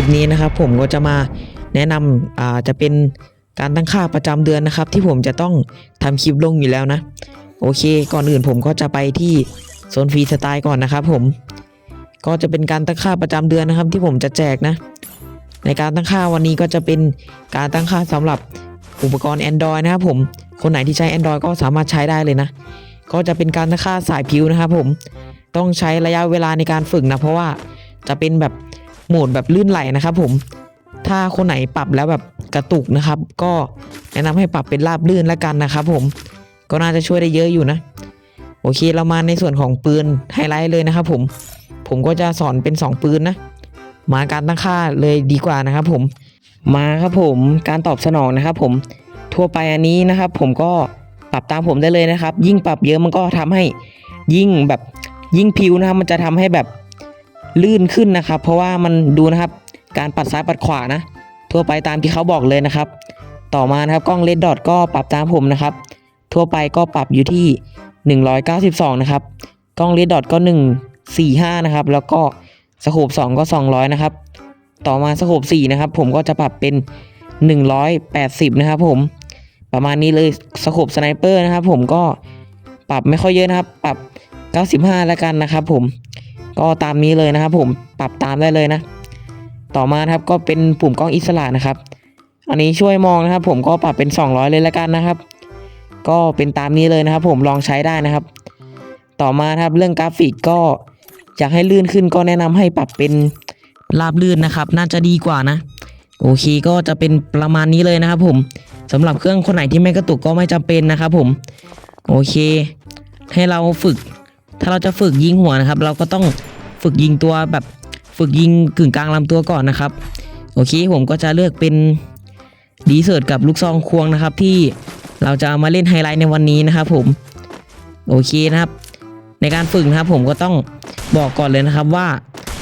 ลิปนี้นะครับผมก็จะมาแนะนำอ่าจะเป็นการตั้งค่าประจำเดือนนะครับ ที่ผมจะต้องทำคลิปลงอยู่แล้วนะ โอเค ก่อนอื่นผมก็จะไปที่โซนฟรีสไตล์ก่อนนะครับผมก็จะเป็นการตั้งค่าประจำเดือนนะครับ ที่ผมจะแจกนะ ในการตั้งค่าวันนี้ก็จะเป็นการตั้งค่าสำหรับอุปกรณ์ Android นะครับผมคนไหนที่ใช้ Android ก็สามารถใช้ได้เลยนะ ก็จะเป็นการตั้งค่าสายผิวนะครับผมต้องใช้ระยะเวลาในการฝึกนะ เพราะว่าจะเป็นแบบ โหมดแบบลื่นไหลนะครับผมถ้าคนไหนปรับแล้วแบบกระตุกนะครับ ก็แนะนำให้ปรับเป็นราบลื่นแล้วกันนะครับ ผมก็น่าจะช่วยได้เยอะอยู่นะ โอเคเรามาในส่วนของปืนไฮไลท์เลยนะครับ ผมผมก็จะสอนเป็น 2 ปืนนะ มาการตั้งค่าเลยดีกว่านะครับ ผมมาครับผมการตอบสนองนะครับ ผมทั่วไปอันนี้นะครับ ผมก็ปรับตามผมได้เลยนะครับ ยิ่งปรับเยอะมันก็ทำให้ยิ่งแบบยิ่งผิวนะครับมันจะทำให้แบบ ลื่นขึ้นนะครับ เพราะว่ามันดูนะครับการปัดซ้ายปัดขวานะ ทั่วไปตามที่เขาบอกเลยนะครับ ต่อมานะครับกล้องเลดดอทก็ปรับตามผมนะครับ ทั่วไปก็ปรับอยู่ที่ 192 นะครับ กล้องเลดดอทก็ 145 นะครับ แล้วก็สโคป2ก็ 200 นะครับ ต่อมาสโคป4นะครับ ผมก็จะปรับเป็น 180 นะครับ ผมประมาณนี้เลยสโคปสไนเปอร์นะครับ ผมก็ปรับไม่ค่อยเยอะนะครับ ปรับ 95 แล้วกันนะครับ ผม ก็ตามนี้เลยนะครับ ผมปรับตามได้เลยนะ ต่อมาครับก็เป็นปุ่มกล้องอิสระนะครับ อันนี้ช่วยมองนะครับ ผมก็ปรับเป็น 200 เลยแล้วกันนะครับ ก็เป็นตามนี้เลยนะครับ ผมลองใช้ได้นะครับ ต่อมาครับเรื่องกราฟิกก็อยากให้ลื่นขึ้นก็แนะนำให้ปรับเป็นราบลื่นนะครับ น่าจะดีกว่านะ โอเคก็จะเป็นประมาณนี้เลยนะครับผมสำหรับเครื่องคนไหนที่ไม่กระตุกก็ไม่จำเป็นนะครับผม โอเค ให้เราฝึก ถ้าเราจะฝึกยิงหัวนะครับ เราก็ต้องฝึกยิงตัวแบบฝึกยิงกึ่งกลางลำตัวก่อนนะครับ โอเคผมก็จะเลือกเป็นดีเซิร์ตกับลูกซองควงนะครับ ที่เราจะเอามาเล่นไฮไลท์ในวันนี้นะครับ ผมโอเคนะครับ ในการฝึกนะครับ ผมก็ต้องบอกก่อนเลยนะครับว่า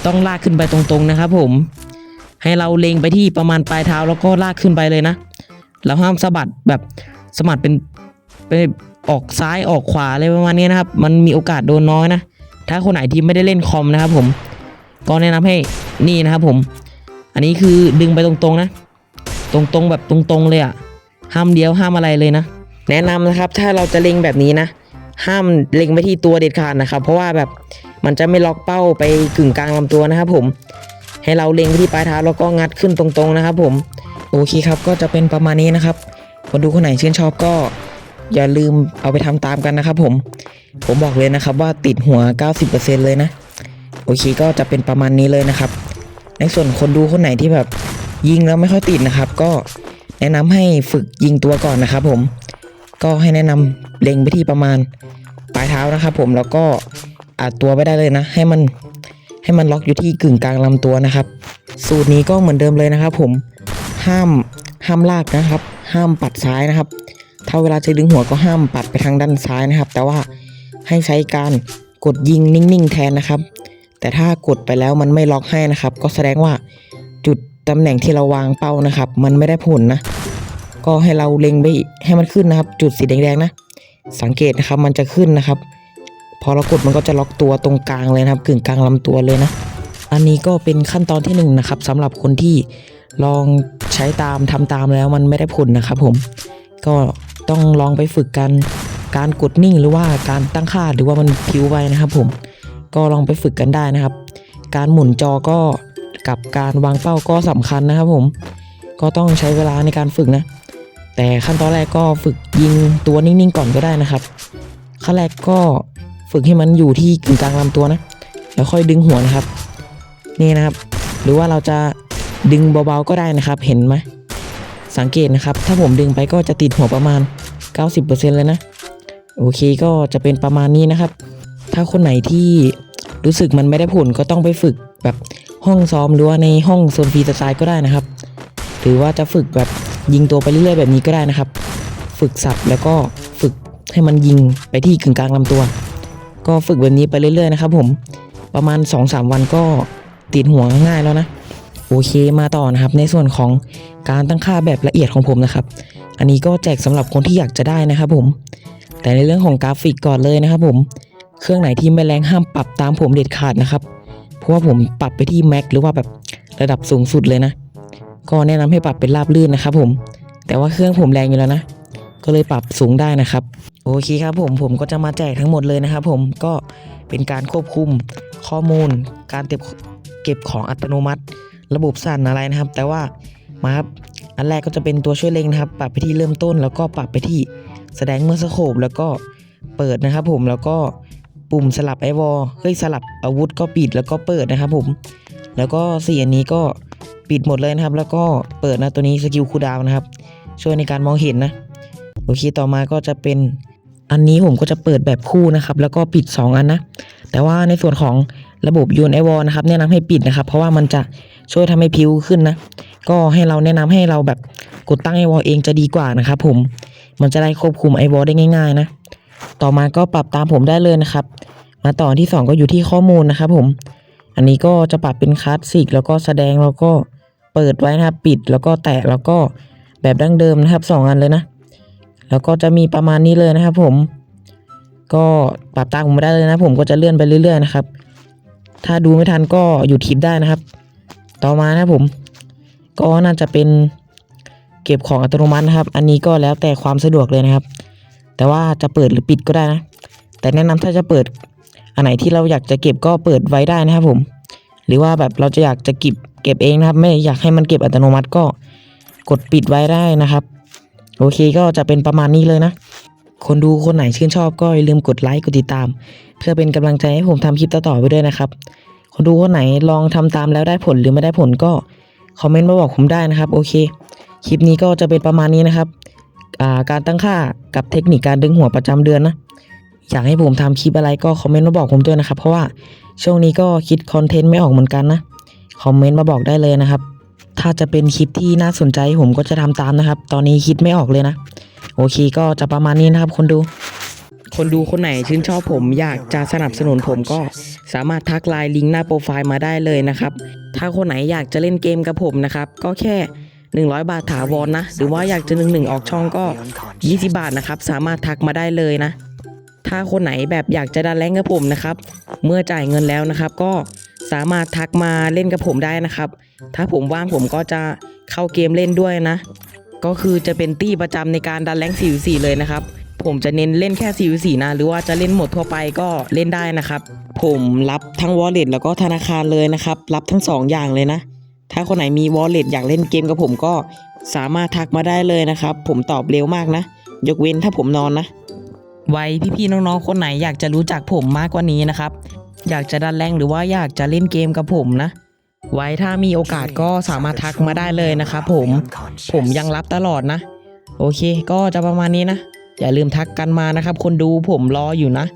ต้องลากขึ้นไปตรงๆนะครับ ผม ให้เราเล็งไปที่ประมาณปลายเท้าแล้วก็ลากขึ้นไปเลยนะ เราห้ามสะบัดแบบสะบัดเป็นไป ออกซ้ายออกขวาอะไรประมาณนี้นะครับ มันมีโอกาสโดนน้อยนะ ถ้าคนไหนที่ไม่ได้เล่นคอมนะครับผม ก็แนะนำให้นี่นะครับผม อันนี้คือดึงไปตรงๆนะ ตรงๆแบบตรงๆเลยอะห้ามเดียวห้ามอะไรเลยนะ แนะนำนะครับ ถ้าเราจะเล็งแบบนี้นะ ห้ามเล็งไปที่ตัวเด็ดขาดนะครับ เพราะว่าแบบมันจะไม่ล็อกเป้าไปกึ่งกลางลำตัวนะครับผมให้เราเล็งไปที่ปลายเท้าแล้วก็งัดขึ้นตรงๆนะครับผมโอเคครับก็จะเป็นประมาณนี้นะครับคนดูคนไหนชื่นชอบก็ อย่าลืมเอาไปทำตามกันนะครับผม ผมบอกเลยนะครับว่าติดหัว 90%เลยนะ โอเคก็จะเป็นประมาณนี้เลยนะครับ ในส่วนคนดูคนไหนที่แบบ ยิงแล้วไม่ค่อยติดนะครับ ก็แนะนำให้ฝึกยิงตัวก่อนนะครับ ผม ก็ให้แนะนำเล็งไปที่ประมาณปลายเท้านะครับ ผมแล้วก็อัดตัวไปได้เลยนะ ให้มันให้มันล็อกอยู่ที่กึ่งกลางลำตัวนะครับ สูตรนี้ก็เหมือนเดิมเลยนะครับ ผมห้ามห้ามลากนะครับ ห้ามปัดซ้ายนะครับ ถ้าเวลาจะดึงหัวก็ห้ามปัดไปทางด้านซ้ายนะครับ แต่ว่าให้ใช้การกดยิงนิ่งๆแทนนะครับ แต่ถ้ากดไปแล้วมันไม่ล็อกให้นะครับ ก็แสดงว่าจุดตำแหน่งที่เราวางเป้านะครับ มันไม่ได้ผลนะ ก็ให้เราเล็งไปให้มันขึ้นนะครับ จุดสีแดงๆนะ สังเกตนะครับมันจะขึ้นนะครับ พอเรากดมันก็จะล็อกตัวตรงกลางเลยนะครับ กึ่งกลางลำตัวเลยนะอันนี้ก็เป็นขั้นตอนที่หนึ่งนะครับสำหรับคนที่ลองใช้ตามทำตามแล้วมันไม่ได้ผลนะครับ ผม ก็ ต้องลองไปฝึกกันการกดนิ่งหรือว่าการตั้งค่าหรือว่ามันพิ้วไปนะครับผมก็ลองไปฝึกกันได้นะครับ การหมุนจอก็กับการวางเป้าก็สำคัญนะครับผมก็ต้องใช้เวลาในการฝึกนะ แต่ขั้นตอนแรกก็ฝึกยิงตัวนิ่งๆก่อนก็ได้นะครับ ขั้นแรกก็ฝึกให้มันอยู่ที่กึ่งกลางลำตัวนะ แล้วค่อยดึงหัวนะครับ นี่นะครับ หรือว่าเราจะดึงเบาๆก็ได้นะครับ เห็นไหม สังเกตนะครับ ถ้าผมดึงไปก็จะติดหัวประมาณ 90%เลยนะ โอเคก็จะเป็นประมาณนี้นะครับ ถ้าคนไหนที่รู้สึกมันไม่ได้ผลก็ต้องไปฝึกแบบห้องซ้อมหรือว่าในห้องโซนฟรีสไตล์ก็ได้นะครับ หรือว่าจะฝึกแบบยิงตัวไปเรื่อยๆแบบนี้ก็ได้นะครับ ฝึกสับแล้วก็ฝึกให้มันยิงไปที่กึ่งกลางลำตัว ก็ฝึกแบบนี้ไปเรื่อยๆนะครับ ผมประมาณ 2-3 วันก็ติดหัวง่ายแล้วนะ โอเคมาต่อนะครับ ในส่วนของการตั้งค่าแบบละเอียดของผมนะครับ อันนี้ก็แจกสำหรับคนที่อยากจะได้นะครับผม แต่ในเรื่องของกราฟิกก่อนเลยนะครับผม เครื่องไหนที่ไม่แรงห้ามปรับตามผมเด็ดขาดนะครับ เพราะว่าผมปรับไปที่แม็กหรือว่าแบบระดับสูงสุดเลยนะ ก็แนะนำให้ปรับเป็นราบลื่นนะครับผม แต่ว่าเครื่องผมแรงอยู่แล้วนะ ก็เลยปรับสูงได้นะครับ โอเคครับผม ผมก็จะมาแจกทั้งหมดเลยนะครับ ผม ก็เป็นการควบคุมข้อมูล การเก็บเก็บของอัตโนมัติ ระบบสั่นอะไรนะครับ แต่ว่ามาครับอันแรกก็จะเป็นตัวช่วยเล็งนะครับ ปรับไปที่เริ่มต้น แล้วก็ปรับไปที่แสดงเมื่อสโคบแล้วก็เปิดนะครับ ผมแล้วก็ปุ่มสลับไอวอลเฮ้ยสลับอาวุธก็ปิดแล้วก็เปิดนะครับ ผม แล้วก็สี่อันนี้ก็ปิดหมดเลยนะครับ แล้วก็เปิดนะตัวนี้สกิลคูดาวนะครับ ช่วยในการมองเห็นนะโอเคต่อมาก็จะเป็นอันนี้ผมก็จะเปิดแบบคู่นะครับ แล้วก็ปิด 2 อันนะ แต่ว่าในส่วนของระบบยูนไอวอลนะครับ แนะนำให้ปิดนะครับ เพราะว่ามันจะ ช่วยทำให้พิวขึ้นนะ ก็ให้เราแนะนำให้เราแบบกดตั้งไอวอลเองจะดีกว่านะครับผมมันจะได้ควบคุมไอวอลได้ง่ายๆนะ ต่อมาก็ปรับตามผมได้เลยนะครับ มาต่อที่ 2 ก็อยู่ที่ข้อมูลนะครับผม อันนี้ก็จะปรับเป็นคลาสสิกแล้วก็แสดงแล้วก็เปิดไว้นะครับปิดแล้วก็แตะแล้วก็แบบดั้งเดิมนะครับสองอันเลยนะ แล้วก็จะมีประมาณนี้เลยนะครับ ผม ก็ปรับตามผมไม่ได้เลยนะ ผมก็จะเลื่อนไปเรื่อย ๆ นะครับ ถ้าดูไม่ทันก็หยุดคลิปได้นะครับ ต่อมานะผม ก็น่าจะเป็นเก็บของอัตโนมัตินะครับ อันนี้ก็แล้วแต่ความสะดวกเลยนะครับ แต่ว่าจะเปิดหรือปิดก็ได้นะ แต่แนะนำถ้าจะเปิด อันไหนที่เราอยากจะเก็บก็เปิดไว้ได้นะครับผม หรือว่าแบบเราจะอยากจะเก็บเก็บเองนะครับ ไม่อยากให้มันเก็บอัตโนมัติก็กดปิดไว้ได้นะครับ โอเคก็จะเป็นประมาณนี้เลยนะ คนดูคนไหนชื่นชอบก็อย่าลืมกดไลค์กดติดตาม เพื่อเป็นกำลังใจให้ผมทำคลิปต่อๆไปด้วยนะครับ ดูคนไหนลองทำตามแล้วได้ผลหรือไม่ได้ผลก็คอมเมนต์มาบอกผมได้นะครับโอเค คลิปนี้ก็จะเป็นประมาณนี้นะครับาการตั้งค่ากับเทคนิคการดึงหัวประจำเดือนนะอยากให้ผมทำคลิปอะไรก็คอมเมนต์มาบอกผมด้วยนะครับ เพราะว่าช่วงนี้ก็คิดคอนเทนต์ไม่ออกเหมือนกันนะคอมเมนต์มาบอกได้เลยนะครับ ถ้าจะเป็นคลิปที่น่าสนใจผมก็จะทำตามนะครับ ตอนนี้คิดไม่ออกเลยนะ โอเคก็จะประมาณนี้นะครับ คนดู คนดูคนไหนชื่นชอบผมอยากจะสนับสนุนผมก็ สามารถทักไลน์ลิงก์หน้าโปรไฟล์มาได้เลยนะครับ ถ้าคนไหนอยากจะเล่นเกมกับผมนะครับ ก็แค่ 100 บาทถาวรนะ หรือว่าอยากจะหนึ่งหนึ่งออกช่องก็ 20 บาทนะครับ สามารถทักมาได้เลยนะ ถ้าคนไหนแบบอยากจะดันแรงกับผมนะครับ เมื่อจ่ายเงินแล้วนะครับ ก็สามารถทักมาเล่นกับผมได้นะครับ ถ้าผมว่างผมก็จะเข้าเกมเล่นด้วยนะ ก็คือจะเป็นตี้ประจำในการดันแรง44เลยนะครับ ผมจะเน้นเล่นแค่44นะหรือว่าจะเล่นหมดทั่วไปก็เล่นได้นะครับ ผมรับทั้ง wallet แล้วก็ธนาคารเลยนะครับ รับทั้งสองอย่างเลยนะ ถ้าคนไหนมี wallet อยากเล่นเกมกับผมก็สามารถทักมาได้เลยนะครับ ผมตอบเร็วมากนะ ยกเว้นถ้าผมนอนนะ ไว้พี่ๆน้องๆคนไหนอยากจะรู้จักผมมากกว่านี้นะครับ อยากจะดันแรงหรือว่าอยากจะเล่นเกมกับผมนะ ไว้ถ้ามีโอกาสก็สามารถทักมาได้เลยนะครับผม ผมยังรับตลอดนะ โอเค ก็จะประมาณนี้นะ อย่าลืมทักกันมานะครับ คนดูผมรออยู่นะ